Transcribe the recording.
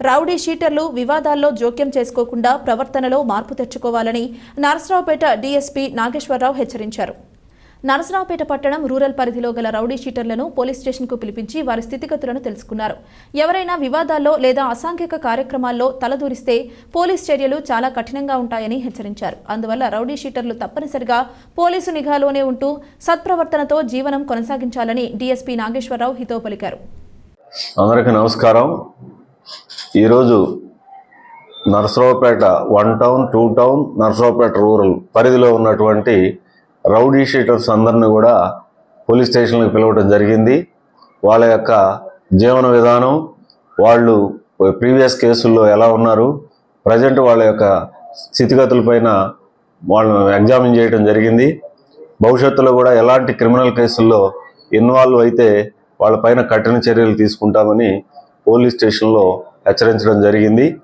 Rowdy షీటర్లు వివాదాల్లో జోక్యం చేసుకోకుండా ప్రవర్తనలో మార్పు తెచ్చుకోవాలని నరసరావుపేట డీఎస్పీ నాగేశ్వరరావు హెచ్చరించారు. నరసరావుపేట పట్టణం రూరల్ పరిధిలో గల రౌడీ షీటర్లను పోలీస్ స్టేషన్కు పిలిపించి వారి స్థితిగతులను తెలుసుకున్నారు. ఎవరైనా వివాదాల్లో లేదా అసాంఘిక కార్యక్రమాల్లో తలదూరిస్తే పోలీస్ చర్యలు చాలా కఠినంగా ఉంటాయని హెచ్చరించారు. అందువల్ల రౌడీ షీటర్లు తప్పనిసరిగా పోలీసు నిఘాలోనే ఉంటూ సత్ప్రవర్తనతో జీవనం కొనసాగించాలని డీఎస్పీ నాగేశ్వరరావు హితో పలికారు. అందరికీ నమస్కారం. ఈరోజు Narasaraopet one town two town Narasaraopet rural పరిధిలో ఉన్నటువంటి రౌడీ షీటర్స్ అందరిని కూడా పోలీస్ స్టేషన్లకు పిలవడం జరిగింది. వాళ్ళ యొక్క జీవన విధానం వాళ్ళు ప్రీవియస్ కేసుల్లో ఎలా ఉన్నారు ప్రజెంట్ వాళ్ళ యొక్క స్థితిగతులపైన వాళ్ళను ఎగ్జామిన్ చేయడం జరిగింది. భవిష్యత్తులో కూడా ఎలాంటి క్రిమినల్ కేసుల్లో ఇన్వాల్వ్ అయితే వాళ్ళపైన కఠిన చర్యలు తీసుకుంటామని పోలీస్ స్టేషన్లో హెచ్చరించడం జరిగింది.